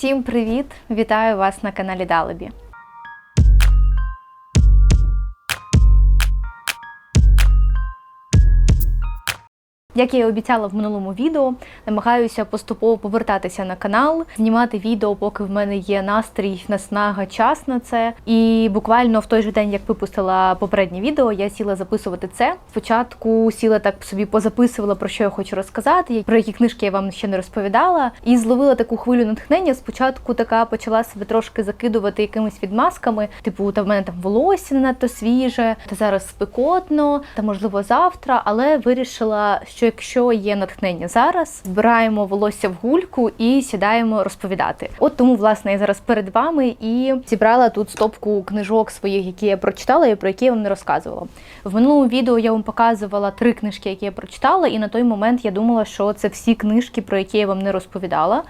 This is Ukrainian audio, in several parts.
Всім привіт! Вітаю вас на каналі Далебі. Як я і обіцяла в минулому відео, намагаюся поступово повертатися на канал, знімати відео, поки в мене є настрій, наснага, час на це. І буквально в той же день, як випустила попереднє відео, я сіла записувати це. Спочатку сіла так собі позаписувала про що я хочу розказати, про які книжки я вам ще не розповідала, і зловила таку хвилю натхнення. Спочатку така почала себе трошки закидувати якимись відмазками, типу, та в мене там волосся надто свіже, та зараз спекотно, та можливо завтра, але вирішила, що якщо є натхнення зараз, збираємо волосся в гульку і сідаємо розповідати. От тому, власне, я зараз перед вами і зібрала тут стопку книжок своїх, які я прочитала, і про які я вам не розказувала. В минулому відео я вам показувала три книжки, які я прочитала, і на той момент я думала, що це всі книжки, про які я вам не розповідала.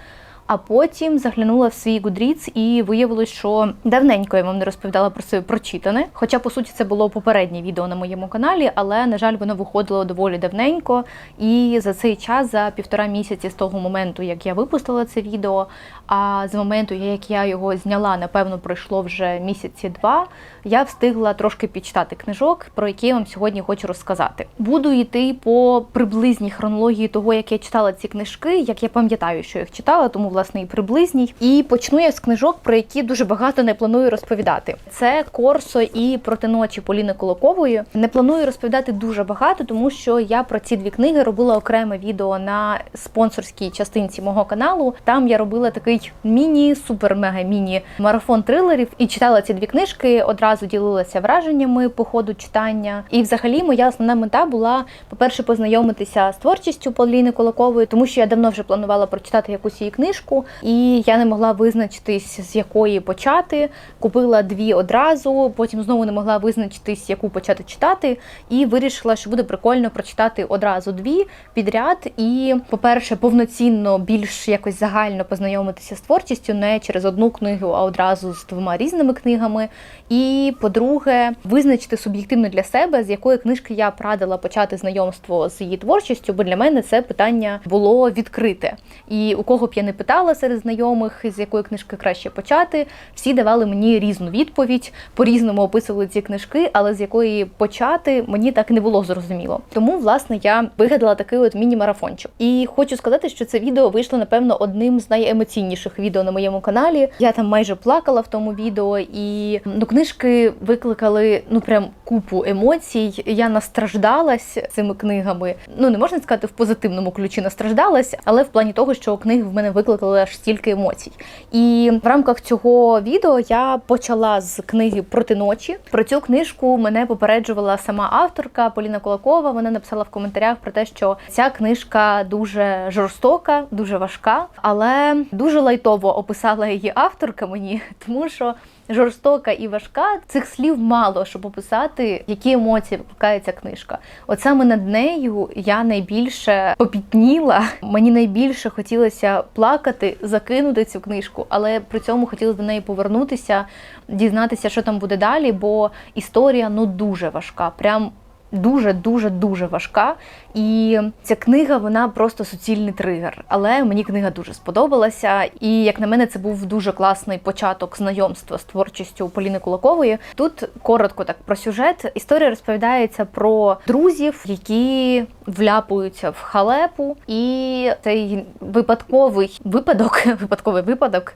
А потім заглянула в свій Goodreads і виявилось, що давненько я вам не розповідала про своє прочитане. Хоча, по суті, це було попереднє відео на моєму каналі, але, на жаль, воно виходило доволі давненько. І за цей час, за півтора місяці з того моменту, як я випустила це відео, а з моменту, як я його зняла, напевно, пройшло вже місяці два. Я встигла трошки підчитати книжок, про які я вам сьогодні хочу розказати. Буду йти по приблизній хронології того, як я читала ці книжки, як я пам'ятаю, що їх читала, тому власне і приблизній. І почну я з книжок, про які дуже багато не планую розповідати. Це Корсо і проти ночі Поліни Колокової. Не планую розповідати дуже багато, тому що я про ці дві книги робила окреме відео на спонсорській частинці мого каналу. Там я робила такий міні, супер-мега-міні марафон трилерів і читала ці дві книжки. Одразу ділилася враженнями по ходу читання. І, взагалі, моя основна мета була, по-перше, познайомитися з творчістю Поліни Колокової, тому що я давно вже планувала прочитати якусь її книжку, і я не могла визначитись, з якої почати. Купила дві одразу, потім знову не могла визначитись, яку почати читати, і вирішила, що буде прикольно прочитати одразу дві підряд. І, по-перше, повноцінно більш якось загально познайомитися з творчістю, не через одну книгу, а одразу з двома різними книгами. І по-друге, визначити суб'єктивно для себе, з якої книжки я б радила почати знайомство з її творчістю, бо для мене це питання було відкрите. І у кого б я не питала серед знайомих, з якої книжки краще почати, всі давали мені різну відповідь, по-різному описували ці книжки, але з якої почати мені так і не було зрозуміло. Тому, власне, я вигадала такий от міні-марафончик. І хочу сказати, що це відео вийшло, напевно, одним з найемоційніших відео на моєму каналі. Я там майже плакала в тому відео, і ну, книжки викликали ну прям купу емоцій. Я настраждалась цими книгами. Ну не можна сказати в позитивному ключі настраждалась, але в плані того, що книги в мене викликали аж стільки емоцій. І в рамках цього відео я почала з книги Проти ночі. Про цю книжку мене попереджувала сама авторка Поліна Кулакова. Вона написала в коментарях про те, що ця книжка дуже жорстока, дуже важка, але дуже лайтово описала її авторка мені, тому що жорстока і важка. Цих слів мало, щоб описати, які емоції викликає ця книжка. От саме над нею я найбільше попітніла. Мені найбільше хотілося плакати, закинути цю книжку, але при цьому хотілося до неї повернутися, дізнатися, що там буде далі, бо історія ну дуже важка. Прям дуже-дуже дуже важка. І ця книга вона просто суцільний тригер. Але мені книга дуже сподобалася. І як на мене, це був дуже класний початок знайомства з творчістю Поліни Кулакової. Тут коротко так про сюжет. Історія розповідається про друзів, які вляпуються в халепу, і цей випадковий випадок, випадковий випадок.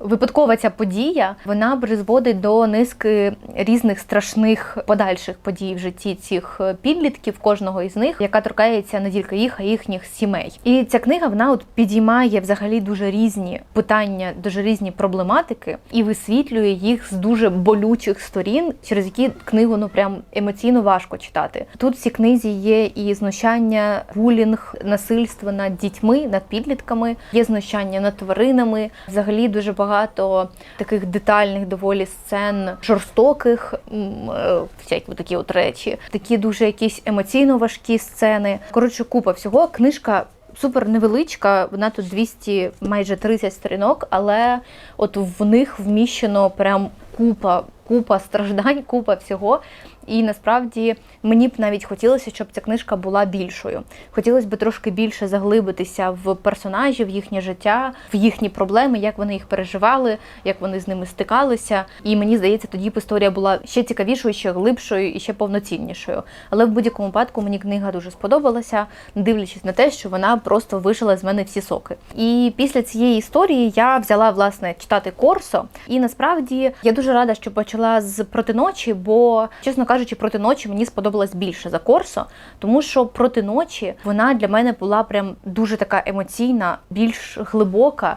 Випадкова ця подія вона призводить до низки різних страшних подальших подій в житті цих підлітків, кожного із них, яка торкається не тільки їх, а їхніх сімей. І ця книга вона от підіймає взагалі дуже різні питання, дуже різні проблематики і висвітлює їх з дуже болючих сторін, через які книгу ну прям емоційно важко читати. Тут в цій книзі є і знущання, булінг, насильство над дітьми, над підлітками, є знущання над тваринами. Взагалі дуже багато багато таких детальних доволі сцен, жорстоких, е, всякі такі от речі, такі дуже якісь емоційно важкі сцени. Коротше, купа всього. Книжка. Супер невеличка, вона тут 200, майже 30 сторінок, але от в них вміщено прям купа, купа страждань, купа всього. І насправді мені б навіть хотілося, щоб ця книжка була більшою. Хотілося б трошки більше заглибитися в персонажів, в їхнє життя, в їхні проблеми, як вони їх переживали, як вони з ними стикалися. І мені здається, тоді б історія була ще цікавішою, ще глибшою і ще повноціннішою. Але в будь-якому випадку мені книга дуже сподобалася, дивлячись на те, що вона просто вишила з мене всі соки. І після цієї історії я взяла власне читати Корсо. І насправді я дуже рада, що почала з проти ночі, бо, чесно кажучи, проти ночі мені сподобалось більше за Корсо, тому що проти ночі вона для мене була прям дуже така емоційна, більш глибока.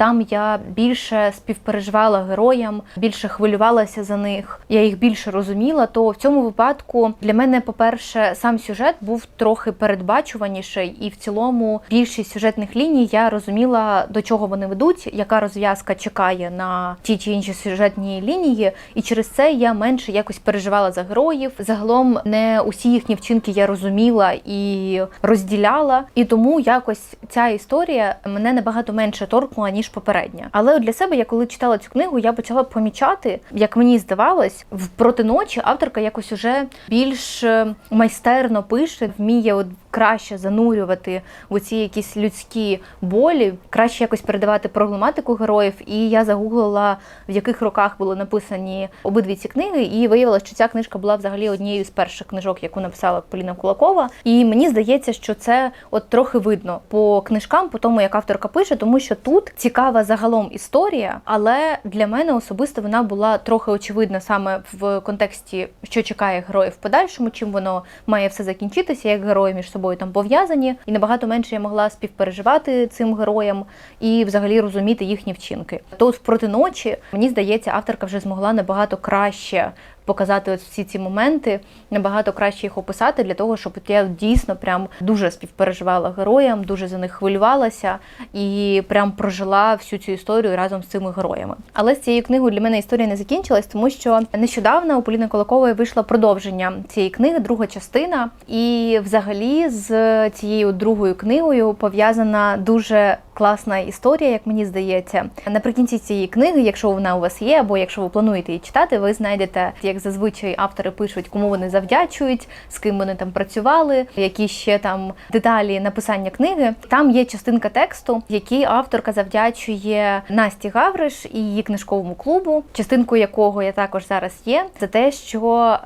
Там я більше співпереживала героям, більше хвилювалася за них, я їх більше розуміла. То в цьому випадку для мене, по-перше, сам сюжет був трохи передбачуваніший, і в цілому більшість сюжетних ліній я розуміла, до чого вони ведуть, яка розв'язка чекає на ті чи інші сюжетні лінії. І через це я менше якось переживала за героїв. Загалом не усі їхні вчинки я розуміла і розділяла. І тому якось ця історія мене набагато менше торкнула, ніж попередня. Але для себе, я коли читала цю книгу, я почала помічати, як мені здавалось, в проти ночі авторка якось уже більш е, майстерно пише, вміє от краще занурювати в ці якісь людські болі, краще якось передавати проблематику героїв. І я загуглила, в яких роках були написані обидві ці книги, і виявилося, що ця книжка була взагалі однією з перших книжок, яку написала Поліна Кулакова. І мені здається, що це от трохи видно по книжкам, по тому, як авторка пише, тому що тут цікава загалом історія, але для мене особисто вона була трохи очевидна саме в контексті, що чекає героїв в подальшому, чим воно має все закінчитися, як герої між собою там пов'язані, і набагато менше я могла співпереживати цим героям і взагалі розуміти їхні вчинки. То проти ночі мені здається, авторка вже змогла набагато краще показати ось всі ці моменти, набагато краще їх описати для того, щоб я дійсно прям дуже співпереживала героям, дуже за них хвилювалася і прям прожила всю цю історію разом з цими героями. Але з цією книгою для мене історія не закінчилась, тому що нещодавно у Поліни Колокової вийшло продовження цієї книги, друга частина. І взагалі з цією другою книгою пов'язана дуже класна історія, як мені здається. Наприкінці цієї книги, якщо вона у вас є, або якщо ви плануєте її читати, ви знайдете, як зазвичай автори пишуть, кому вони завдячують, з ким вони там працювали, які ще там деталі написання книги. Там є частинка тексту, який авторка завдячує Насті Гавриш і її книжковому клубу, частинку якого я також зараз є, за те, що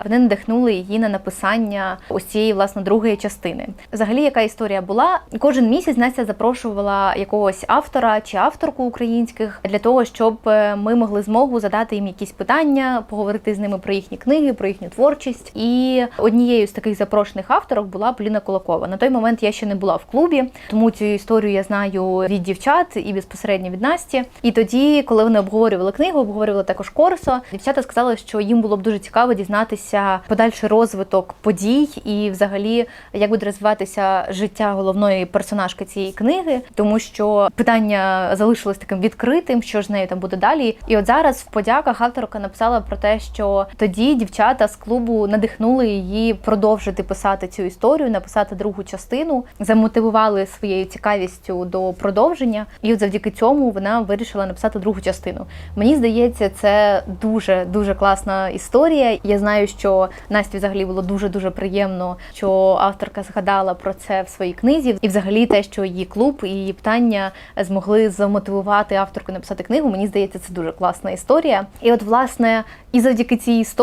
вони надихнули її на написання ось цієї власне другої частини. Взагалі, яка історія була? Кожен місяць Настя запрошувала якогось автора чи авторку українських для того, щоб е, ми могли змогу задати їм якісь питання, поговорити з ними про їхні книги, про їхню творчість. І однією з таких запрошених авторок була Поліна Кулакова. На той момент я ще не була в клубі, тому цю історію я знаю від дівчат і безпосередньо від Насті. І тоді, коли вони обговорювали книгу, обговорювали також Корсо, дівчата сказали, що їм було б дуже цікаво дізнатися подальший розвиток подій і, взагалі, як буде розвиватися життя головної персонажки цієї книги, тому що питання залишилось таким відкритим, що ж нею там буде далі. І от зараз в подяках авторка написала про те, що тоді дівчата з клубу надихнули її продовжити писати цю історію, написати другу частину, замотивували своєю цікавістю до продовження, і от завдяки цьому вона вирішила написати другу частину. Мені здається, це дуже дуже класна історія. Я знаю, що Насті взагалі було дуже дуже приємно, що авторка згадала про це в своїй книзі, і взагалі те, що її клуб і її питання змогли замотивувати авторку написати книгу. Мені здається, це дуже класна історія. І от, власне, і завдяки цій історії,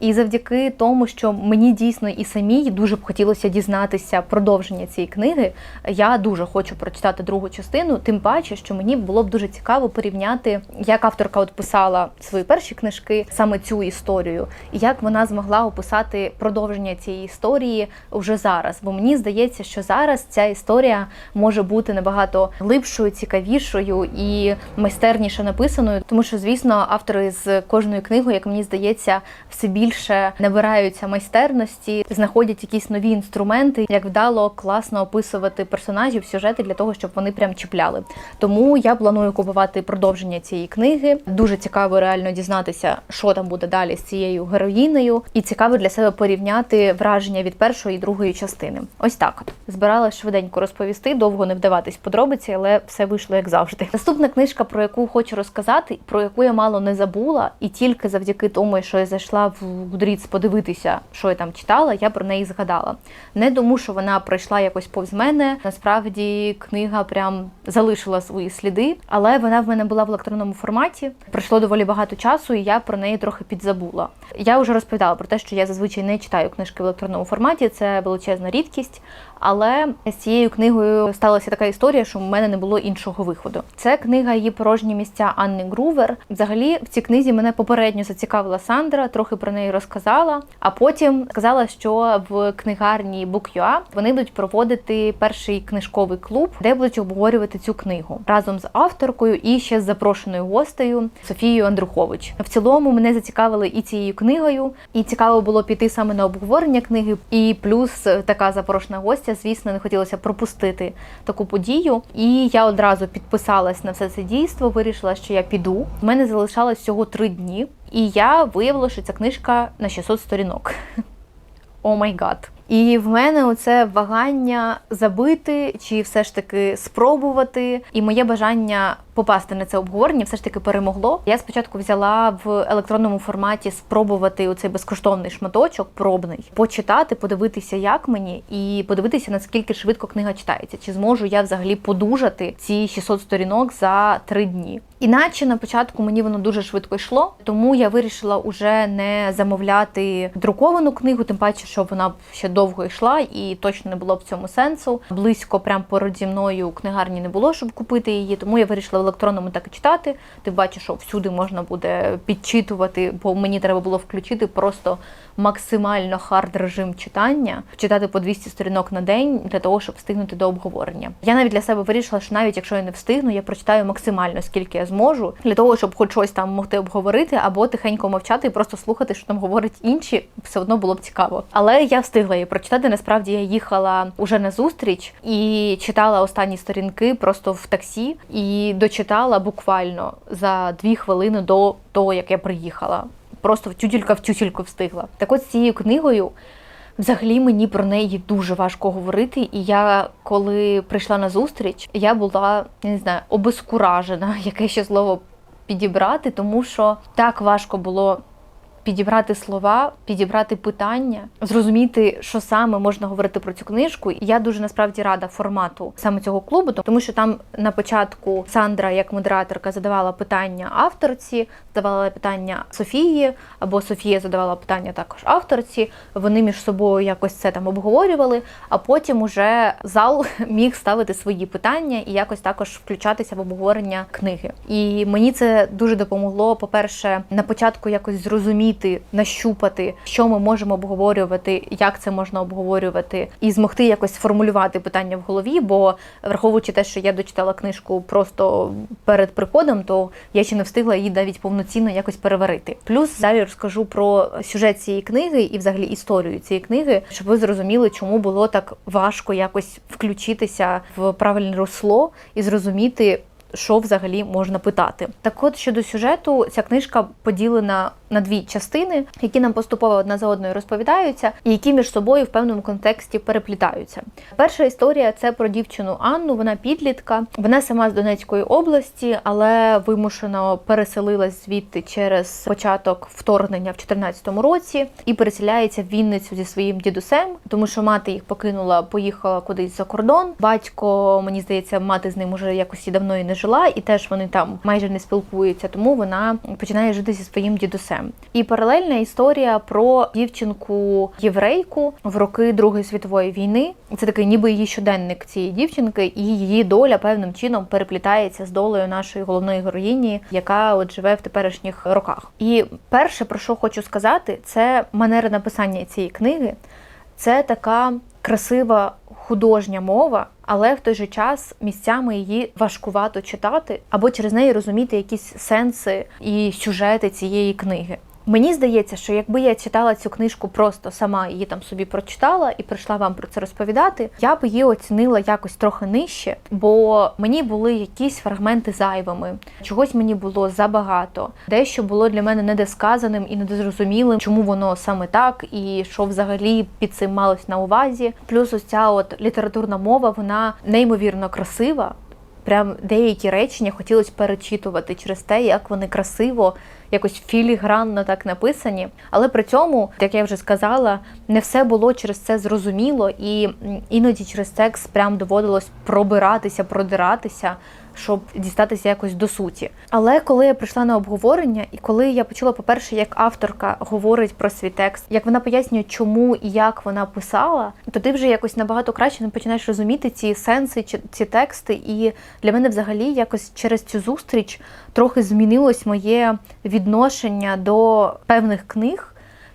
і завдяки тому, що мені дійсно і самій дуже б хотілося дізнатися продовження цієї книги. Я дуже хочу прочитати другу частину, тим паче, що мені було б дуже цікаво порівняти, як авторка от писала свої перші книжки, саме цю історію, і як вона змогла описати продовження цієї історії вже зараз. Бо мені здається, що зараз ця історія може бути набагато глибшою, цікавішою і майстерніше написаною, тому що, звісно, автори з кожною книгою, як мені здається, все більше набираються майстерності, знаходять якісь нові інструменти, як вдало класно описувати персонажів, сюжети для того, щоб вони прям чіпляли. Тому я планую купувати продовження цієї книги. Дуже цікаво реально дізнатися, що там буде далі з цією героїнею, і цікаво для себе порівняти враження від першої і другої частини. Ось так збирала швиденько розповісти, довго не вдаватись подробиці, але все вийшло як завжди. Наступна книжка, про яку хочу розказати, про яку я мало не забула, і тільки завдяки тому, що я зайшла в Goodreads подивитися, що я там читала, я про неї згадала. Не тому, що вона пройшла якось повз мене. Насправді книга прям залишила свої сліди, але вона в мене була в електронному форматі. Пройшло доволі багато часу, і я про неї трохи підзабула. Я вже розповідала про те, що я зазвичай не читаю книжки в електронному форматі. Це величезна рідкість. Але з цією книгою сталася така історія, що в мене не було іншого виходу. Це книга її порожні місця Анни Грувер. Взагалі, в цій книзі мене попередньо зацікавила Сандра, трохи про неї розказала. А потім сказала, що в книгарні Book.ua вони будуть проводити перший книжковий клуб, де будуть обговорювати цю книгу разом з авторкою і ще з запрошеною гостею Софією Андрухович. В цілому мене зацікавили і цією книгою, і цікаво було піти саме на обговорення книги. І плюс така запрошена гостя, звісно, не хотілося пропустити таку подію. І я одразу підписалась на все це дійство. Вирішила, що я піду. У мене залишалось всього три дні, і я виявила, що ця книжка на 600 сторінок. О май гад. І в мене оце вагання забити чи все ж таки спробувати. І моє бажання попасти на це обговорення все ж таки перемогло. Я спочатку взяла в електронному форматі спробувати оцей безкоштовний шматочок, пробний, почитати, подивитися, як мені, і подивитися, наскільки швидко книга читається. Чи зможу я взагалі подужати ці 600 сторінок за три дні. Іначе на початку мені воно дуже швидко йшло, тому я вирішила уже не замовляти друковану книгу, тим паче, що вона ще довго йшла, і точно не було в цьому сенсу. Близько поруч зі мною книгарні не було, щоб купити її. Тому я вирішила в електронному так і читати. Ти бачиш, що всюди можна буде підчитувати, бо мені треба було включити просто максимально хард режим читання, читати по 200 сторінок на день для того, щоб встигнути до обговорення. Я навіть для себе вирішила, що навіть якщо я не встигну, я прочитаю максимально скільки я зможу, для того, щоб хоч щось там могти обговорити, або тихенько мовчати і просто слухати, що там говорять інші, все одно було б цікаво. Але я встигла прочитати. Насправді я їхала уже на зустріч і читала останні сторінки просто в таксі і дочитала буквально за дві хвилини до того, як я приїхала. Просто в тютілька в тютільку встигла. Так от з цією книгою. Взагалі мені про неї дуже важко говорити, і я коли прийшла на зустріч, я була не знаю, обескуражена, яке ще слово підібрати, тому що так важко було підібрати слова, підібрати питання, зрозуміти, що саме можна говорити про цю книжку. Я дуже насправді рада формату саме цього клубу, тому що там на початку Сандра, як модераторка, задавала питання авторці, задавала питання Софії, або Софія задавала питання також авторці. Вони між собою якось це там обговорювали. А потім уже зал міг ставити свої питання і якось також включатися в обговорення книги. І мені це дуже допомогло. По перше, на початку якось зрозуміти зрозуміти, нащупати, що ми можемо обговорювати, як це можна обговорювати, і змогти якось сформулювати питання в голові. Бо враховуючи те, що я дочитала книжку просто перед приходом, то я ще не встигла її навіть повноцінно якось переварити. Плюс далі розкажу про сюжет цієї книги і, взагалі, історію цієї книги, щоб ви зрозуміли, чому було так важко якось включитися в правильне русло і зрозуміти що взагалі можна питати. Так, от щодо сюжету, ця книжка поділена на дві частини, які нам поступово одна за одною розповідаються, і які між собою в певному контексті переплітаються. Перша історія це про дівчину Анну. Вона підлітка, вона сама з Донецької області, але вимушено переселилась звідти через початок вторгнення в 2014 році і переселяється в Вінницю зі своїм дідусем, тому що мати їх покинула, поїхала кудись за кордон. Батько, мені здається, мати з ним уже якось і давно і не жила, і теж вони там майже не спілкуються, тому вона починає жити зі своїм дідусем. І паралельна історія про дівчинку єврейку в роки Другої світової війни. Це такий, ніби її щоденник цієї дівчинки, і її доля певним чином переплітається з долею нашої головної героїні, яка от живе в теперішніх роках. І перше, про що хочу сказати, це манера написання цієї книги. Це така красива художня мова, але в той же час місцями її важкувато читати або через неї розуміти якісь сенси і сюжети цієї книги. Мені здається, що якби я читала цю книжку просто сама її там собі прочитала і прийшла вам про це розповідати, я б її оцінила якось трохи нижче, бо мені були якісь фрагменти зайвими, чогось мені було забагато, дещо було для мене недосказаним і недозрозумілим, чому воно саме так, і що взагалі під цим малось на увазі. Плюс ось ця от літературна мова, вона неймовірно красива. Прям деякі речення хотілося перечитувати через те, як вони красиво, якось філігранно так написані. Але при цьому, як я вже сказала, не все було через це зрозуміло, і іноді через текст прям доводилось пробиратися, продиратися. Щоб дістатися якось до суті. Але коли я прийшла на обговорення, і коли я почула, по-перше, як авторка говорить про свій текст, як вона пояснює, чому і як вона писала, то ти вже якось набагато краще не починаєш розуміти ці сенси, чи- ці тексти. І для мене взагалі якось через цю зустріч трохи змінилось моє відношення до певних книг.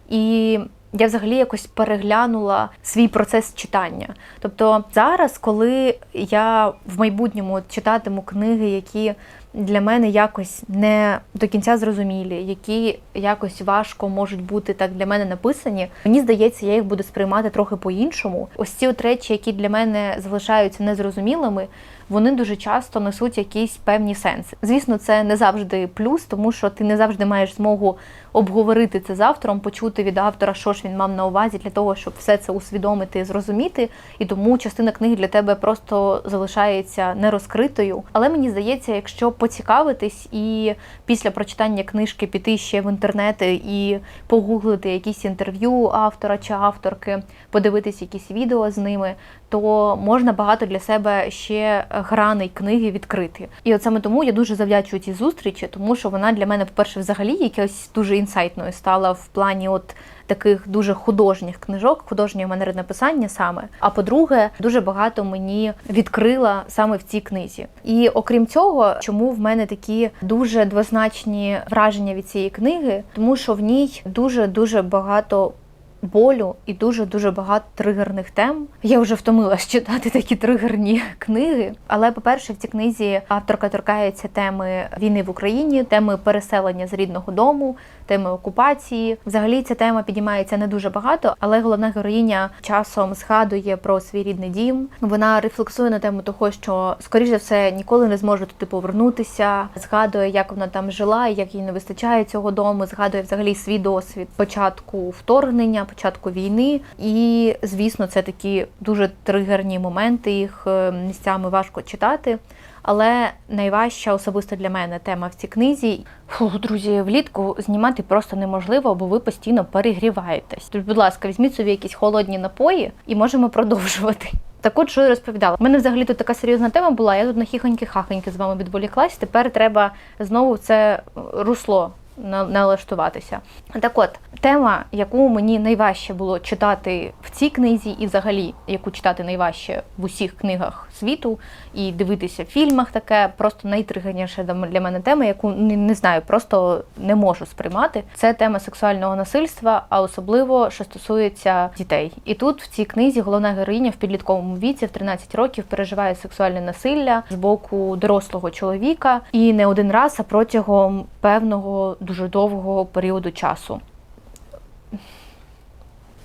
І я взагалі якось переглянула свій процес читання. Тобто зараз, коли я в майбутньому читатиму книги, які для мене якось не до кінця зрозумілі, які якось важко можуть бути так для мене написані, мені здається, я їх буду сприймати трохи по-іншому. Ось ці от речі, які для мене залишаються незрозумілими, вони дуже часто несуть якісь певні сенси. Звісно, це не завжди плюс, тому що ти не завжди маєш змогу обговорити це з автором, почути від автора, що ж він мав на увазі для того, щоб все це усвідомити і зрозуміти. І тому частина книги для тебе просто залишається нерозкритою. Але мені здається, якщо поцікавитись і після прочитання книжки піти ще в інтернети і погуглити якісь інтерв'ю автора чи авторки, подивитись якісь відео з ними, то можна багато для себе ще граней книги відкрити. І от саме тому я дуже завдячую цій зустрічі, тому що вона для мене, по-перше, взагалі якось дуже інсайтною стала в плані от таких дуже художніх книжок, художньої манери написання саме. А по-друге, дуже багато мені відкрила саме в цій книзі. І окрім цього, чому в мене такі дуже двозначні враження від цієї книги, тому що в ній дуже дуже багато болю і дуже дуже багато тригерних тем. Я вже втомилась читати такі тригерні книги. Але, по-перше, в цій книзі авторка торкається теми війни в Україні, теми переселення з рідного дому, теми окупації. Взагалі ця тема підіймається не дуже багато, але головна героїня часом згадує про свій рідний дім. Вона рефлексує на тему того, що скоріш за все ніколи не зможе туди повернутися. Згадує, як вона там жила, і як їй не вистачає цього дому. Згадує взагалі свій досвід початку вторгнення, початку війни. І звісно, це такі дуже тригерні моменти. Їх е, місцями важко читати. Але найважча особисто для мене тема в цій книзі. Фу, друзі, влітку знімати просто неможливо, бо ви постійно перегріваєтесь. Тож, будь ласка, візьміть собі якісь холодні напої і можемо продовжувати. Так от, що я розповідала. У мене взагалі тут така серйозна тема була. Я тут на хіхоньки-хахоньки з вами відволіклась. Тепер треба знову це русло на- налаштуватися. Так от, тема, яку мені найважче було читати в цій книзі, і взагалі, яку читати найважче в усіх книгах світу, і дивитися в фільмах таке, просто найтригерніша для мене тема, яку не знаю, просто не можу сприймати. Це тема сексуального насильства, а особливо що стосується дітей. І тут в цій книзі головна героїня в підлітковому віці в 13 років переживає сексуальне насилля з боку дорослого чоловіка, і не один раз, а протягом певного дуже довгого періоду часу.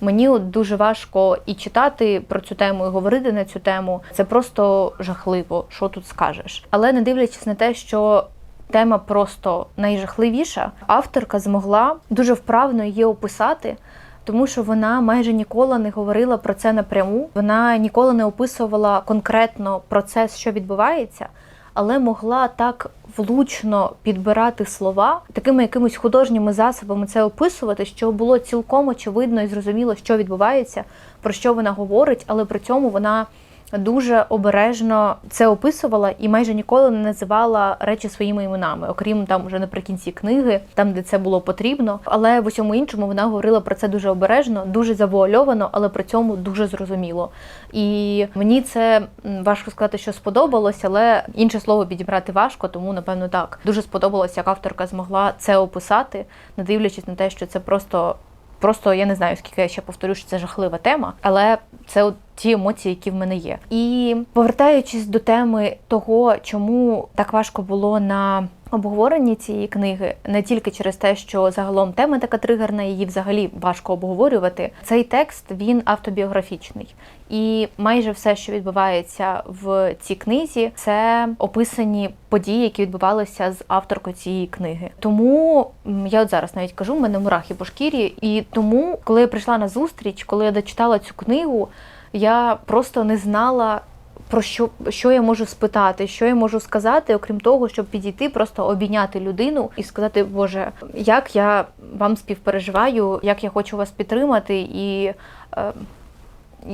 Мені от дуже важко і читати про цю тему, і говорити на цю тему. Це просто жахливо, що тут скажеш. Але не дивлячись на те, що тема просто найжахливіша, авторка змогла дуже вправно її описати. Тому що вона майже ніколи не говорила про це напряму. Вона ніколи не описувала конкретно процес, що відбувається, але могла так влучно підбирати слова, такими якимись художніми засобами це описувати, що було цілком очевидно і зрозуміло, що відбувається, про що вона говорить, але при цьому вона дуже обережно це описувала і майже ніколи не називала речі своїми іменами, окрім там вже наприкінці книги, там де це було потрібно. Але в усьому іншому вона говорила про це дуже обережно, дуже завуальовано, але при цьому дуже зрозуміло. І мені це важко сказати, що сподобалось, але інше слово підібрати важко, тому напевно так. Дуже сподобалось, як авторка змогла це описати, не дивлячись на те, що це просто. Просто я не знаю, скільки я ще повторю, що це жахлива тема, але це от ті емоції, які в мене є. І повертаючись до теми того, чому так важко було на обговоренні цієї книги, не тільки через те, що загалом тема така тригерна, її взагалі важко обговорювати. Цей текст він автобіографічний. І майже все, що відбувається в цій книзі, це описані події, які відбувалися з авторкою цієї книги. Тому я от зараз навіть кажу, в мене мурахи по шкірі. І тому, коли я прийшла на зустріч, коли я дочитала цю книгу, я просто не знала. про що, що я можу спитати, що я можу сказати, окрім того, щоб підійти, просто обійняти людину і сказати, Боже, як я вам співпереживаю, як я хочу вас підтримати і. Е,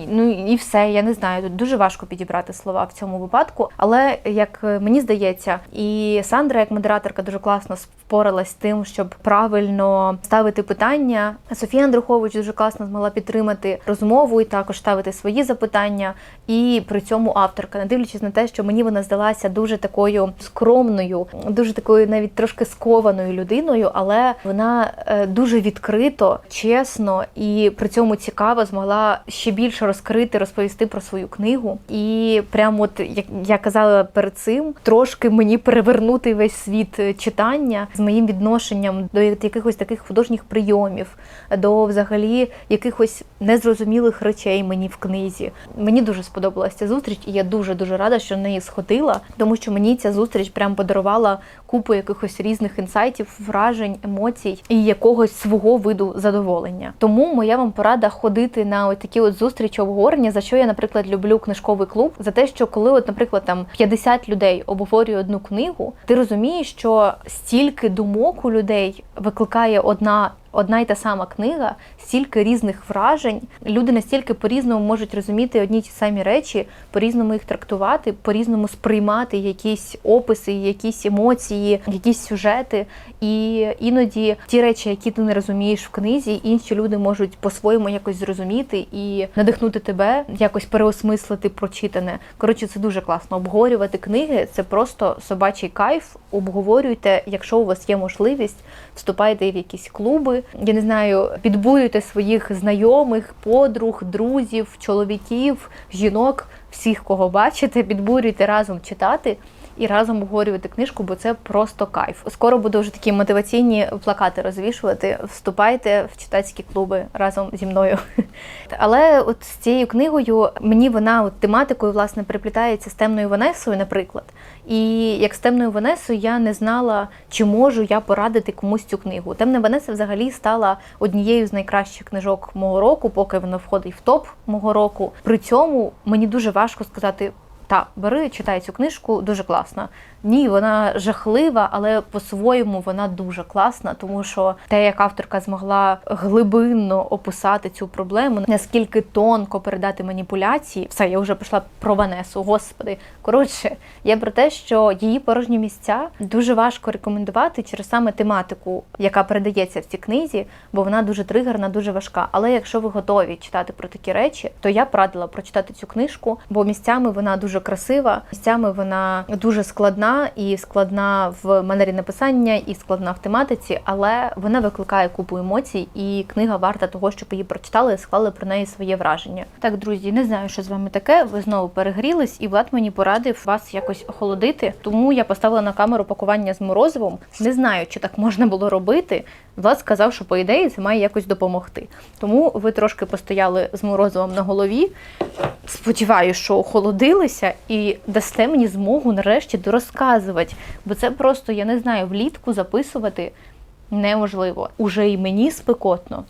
Ну і все, я не знаю. Тут дуже важко підібрати слова в цьому випадку. Але як е, мені здається, і Сандра, як модераторка, дуже класно впоралась з тим, щоб правильно ставити питання. Софія Андрухович дуже класно змогла підтримати розмову і також ставити свої запитання. І при цьому авторка, не дивлячись на те, що мені вона здалася дуже такою скромною, дуже такою навіть трошки скованою людиною, але вона е, дуже відкрито, чесно і при цьому цікаво змогла ще більше розкрити, розповісти про свою книгу. І прямо, от як я казала перед цим, трошки мені перевернути весь світ е, читання з моїм відношенням до якихось таких художніх прийомів, до взагалі якихось незрозумілих речей мені в книзі. Мені дуже сподобалася ця зустріч, і я дуже дуже рада, що на неї сходила, тому що мені ця зустріч прям подарувала купу якихось різних інсайтів, вражень, емоцій і якогось свого виду задоволення. Тому моя вам порада ходити на такі от зустрічі обговорення, за що я, наприклад, люблю книжковий клуб, за те, що коли, от, наприклад, там 50 людей обговорює одну книгу, ти розумієш, що стільки думок у людей викликає одна. Одна й та сама книга, стільки різних вражень. Люди настільки по-різному можуть розуміти одні й ті самі речі, по-різному їх трактувати, по-різному сприймати якісь описи, якісь емоції, якісь сюжети. І іноді ті речі, які ти не розумієш в книзі, інші люди можуть по-своєму якось зрозуміти і надихнути тебе, якось переосмислити прочитане. Коротше, це дуже класно. Обговорювати книги це просто собачий кайф. Обговорюйте, якщо у вас є можливість, вступайте в якісь клуби. Я не знаю, підбурюйте своїх знайомих, подруг, друзів, чоловіків, жінок, всіх, кого бачите, підбурюйте разом читати. І разом обговорювати книжку, бо це просто кайф. Скоро буду вже такі мотиваційні плакати розвішувати. Вступайте в читацькі клуби разом зі мною. Але от з цією книгою мені вона от тематикою власне переплітається з темною Ванесою, наприклад. І як з темною Ванесою я не знала, чи можу я порадити комусь цю книгу. Темна Ванеса взагалі стала однією з найкращих книжок мого року, поки вона входить в топ мого року. При цьому мені дуже важко сказати. Та, бери, читай цю книжку, дуже класна. Ні, вона жахлива, але по-своєму вона дуже класна, тому що те, як авторка змогла глибинно описати цю проблему, наскільки тонко передати маніпуляції, все, я вже пішла про Ванесу, господи. Коротше, я про те, що її порожні місця дуже важко рекомендувати через саме тематику, яка передається в цій книзі, бо вона дуже тригерна, дуже важка. Але якщо ви готові читати про такі речі, то я б радила прочитати цю книжку, бо місцями вона дуже красива, місцями вона дуже складна і складна в манері написання, і складна в тематиці, але вона викликає купу емоцій, і книга варта того, щоб її прочитали і склали про неї своє враження. Так, друзі, не знаю, що з вами таке. Ви знову перегрілись, і Влад мені порадив вас якось охолодити. Тому я поставила на камеру пакування з морозивом. Не знаю, чи так можна було робити. Влад сказав, що по ідеї це має якось допомогти. Тому ви трошки постояли з морозивом на голові. Сподіваюся, що охолодилися і дасте мені змогу нарешті дорозказувати. Бо це просто, я не знаю, влітку записувати неможливо. Уже і мені спекотно,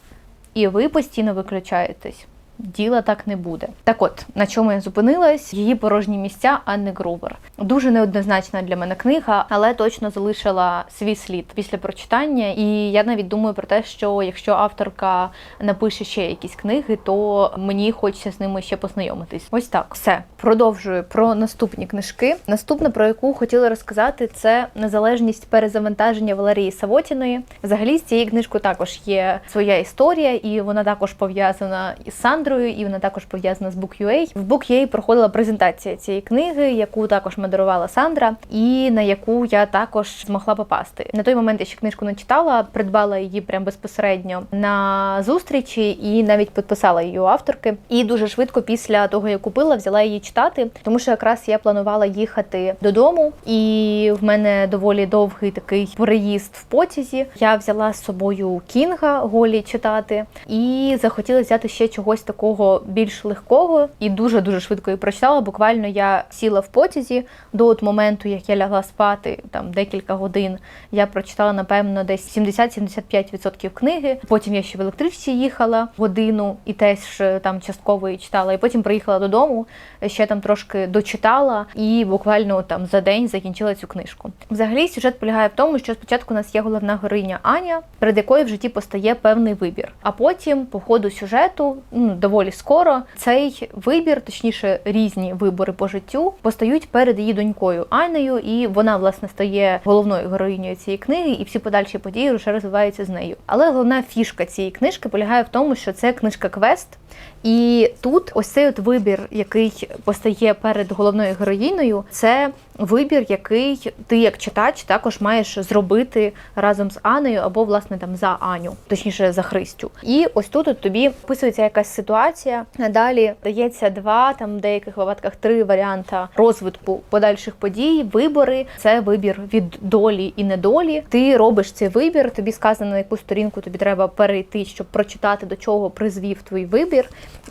і ви постійно виключаєтесь. Діла так не буде. Так от, на чому я зупинилась? Її порожні місця Анни Грувер. Дуже неоднозначна для мене книга, але точно залишила свій слід після прочитання. І я навіть думаю про те, що якщо авторка напише ще якісь книги, то мені хочеться з ними ще познайомитись. Ось так. Все продовжую про наступні книжки. Наступна, про яку хотіла розказати, це незалежність перезавантаження Валерії Савотіної. Взагалі з цією книжкою також є своя історія, і вона також пов'язана із Сандрою, і вона також пов'язана з Book.ua. В Book.ua проходила презентація цієї книги, яку також модерувала Сандра, і на яку я також змогла попасти. На той момент я ще книжку не читала, придбала її прям безпосередньо на зустрічі і навіть підписала її у авторки. І дуже швидко після того, як купила, взяла її читати, тому що якраз я планувала їхати додому, і в мене доволі довгий такий переїзд в потязі. Я взяла з собою Кінга голі читати і захотіла взяти ще чогось такого більш легкого і дуже дуже швидко її прочитала. Буквально я сіла в потязі до от моменту, як я лягла спати, там декілька годин. Я прочитала напевно десь 70-75% книги. Потім я ще в електричці їхала годину і теж е, там частково її читала. І потім приїхала додому, ще там трошки дочитала і буквально там за день закінчила цю книжку. Взагалі сюжет полягає в тому, що спочатку у нас є головна героїня Аня, перед якою в житті постає певний вибір. А потім, по ходу сюжету, ну доволі скоро, цей вибір, точніше, різні вибори по життю, постають перед її донькою Анею, і вона власне стає головною героїнею цієї книги, і всі подальші події вже розвиваються з нею. Але головна фішка цієї книжки полягає в тому, що це книжка квест. І тут ось цей от вибір, який постає перед головною героїною, це вибір, який ти як читач також маєш зробити разом з Анею або власне там за Аню, точніше за Христю. І ось тут от тобі описується якась ситуація. Далі дається два, там в деяких випадках три варіанти розвитку подальших подій. Вибори це вибір від долі і недолі. Ти робиш цей вибір. Тобі сказано на яку сторінку тобі треба перейти, щоб прочитати до чого призвів твій вибір,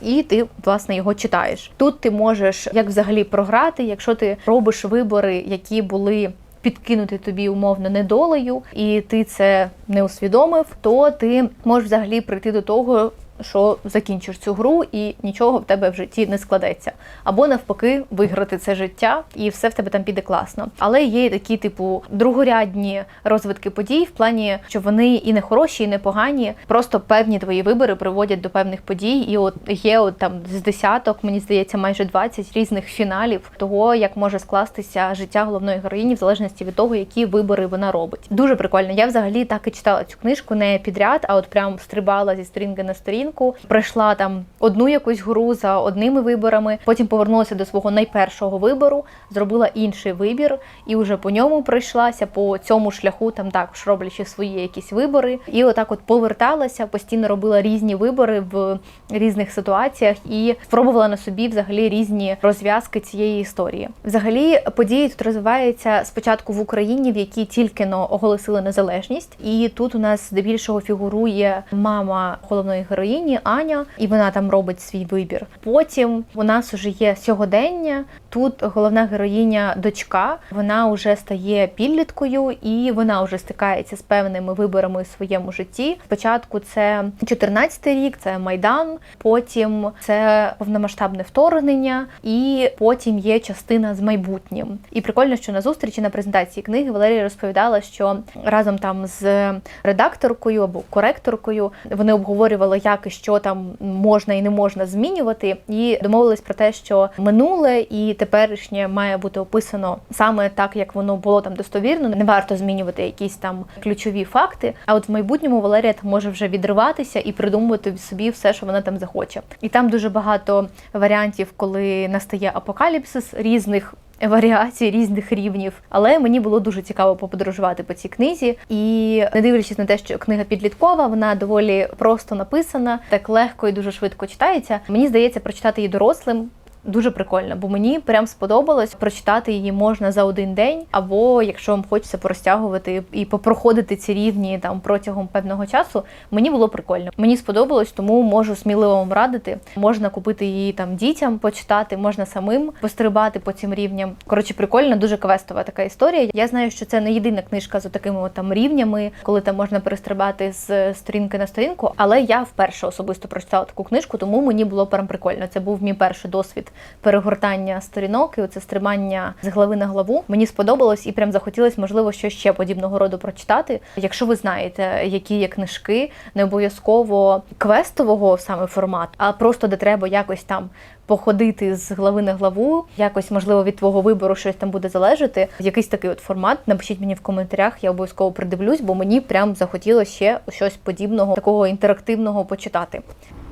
і ти власне його читаєш. Тут ти можеш як взагалі програти, якщо ти робиш вибори, які були. Підкинути тобі умовно недолею, і ти це не усвідомив, то ти можеш взагалі прийти до того, що закінчиш цю гру і нічого в тебе в житті не складеться. Або навпаки, виграти це життя, і все в тебе там піде класно. Але є такі, типу, другорядні розвитки подій, в плані, що вони і не хороші, і не погані. Просто певні твої вибори приводять до певних подій. І от є от там з десяток, мені здається, майже 20 різних фіналів того, як може скластися життя головної героїні, в залежності від того, які вибори вона робить. Дуже прикольно. Я взагалі так і читала цю книжку не підряд, а от прям стрибала зі сторінки на сторінку. Пройшла там одну якусь гру за одними виборами. Потім повернулася до свого найпершого вибору, зробила інший вибір, і вже по ньому пройшлася по цьому шляху, там також роблячи свої якісь вибори. І отак, от поверталася, постійно робила різні вибори в різних ситуаціях і спробувала на собі взагалі різні розв'язки цієї історії. Взагалі, події тут розвиваються спочатку в Україні, в якій тільки но оголосили незалежність, і тут у нас здебільшого фігурує мама головної героїні Аня, і вона там робить свій вибір. Потім у нас вже є сьогодення. Тут головна героїня дочка, вона вже стає підліткою, і вона вже стикається з певними виборами у своєму житті. Спочатку це 14-й рік, це майдан. Потім це повномасштабне вторгнення, і потім є частина з майбутнім. І прикольно, що на зустрічі на презентації книги Валерія розповідала, що разом там з редакторкою або коректоркою вони обговорювали, як і що там можна і не можна змінювати, і домовились про те, що минуле і теперішнє має бути описано саме так, як воно було там достовірно. Не варто змінювати якісь там ключові факти. А от в майбутньому Валерія може вже відриватися і придумувати собі все, що вона там захоче. І там дуже багато варіантів, коли настає апокаліпсис різних. Варіацій різних рівнів, але мені було дуже цікаво поподорожувати по цій книзі. І не дивлячись на те, що книга підліткова, вона доволі просто написана, так легко і дуже швидко читається. Мені здається, прочитати її дорослим. Дуже прикольно, бо мені прям сподобалось прочитати її можна за один день, або якщо вам хочеться порозтягувати і попроходити ці рівні там протягом певного часу. Мені було прикольно. Мені сподобалось, тому можу сміливо вам радити. Можна купити її там дітям, почитати, можна самим пострибати по цим рівням. Коротше, прикольно, дуже квестова така історія. Я знаю, що це не єдина книжка з такими от там рівнями, коли там можна перестрибати з сторінки на сторінку. Але я вперше особисто прочитала таку книжку, тому мені було прям прикольно. Це був мій перший досвід перегортання сторінок і оце стримання з глави на главу. Мені сподобалось і прям захотілось, можливо, що ще подібного роду прочитати. Якщо ви знаєте, які є книжки, не обов'язково квестового саме формат, а просто де треба якось там. Походити з глави на главу, якось можливо від твого вибору щось там буде залежати. Якийсь такий от формат. Напишіть мені в коментарях, я обов'язково придивлюсь, бо мені прям захотілося ще щось подібного, такого інтерактивного почитати.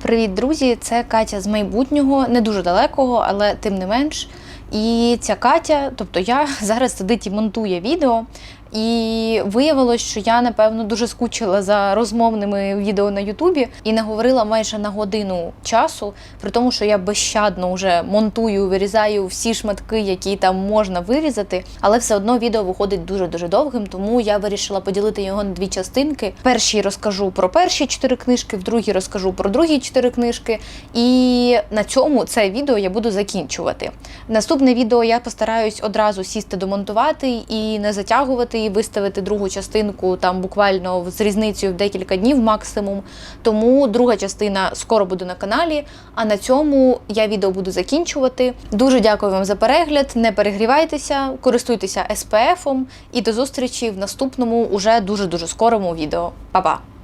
Привіт, друзі! Це Катя з майбутнього, не дуже далекого, але тим не менш. І ця Катя, тобто я зараз сидить і монтує відео, І виявилось, що я напевно дуже скучила за розмовними відео на Ютубі і наговорила майже на годину часу, при тому, що я безщадно вже монтую, вирізаю всі шматки, які там можна вирізати, але все одно відео виходить дуже дуже довгим, тому я вирішила поділити його на дві частинки. Першій розкажу про перші чотири книжки, в другій розкажу про другі чотири книжки. І на цьому це відео я буду закінчувати. Наступне відео я постараюсь одразу сісти домонтувати і не затягувати, і виставити другу частинку там буквально з різницею в декілька днів максимум. Тому друга частина скоро буде на каналі. А на цьому я відео буду закінчувати. Дуже дякую вам за перегляд. Не перегрівайтеся, користуйтеся СПФом і до зустрічі в наступному, уже дуже дуже скорому відео. Па-па!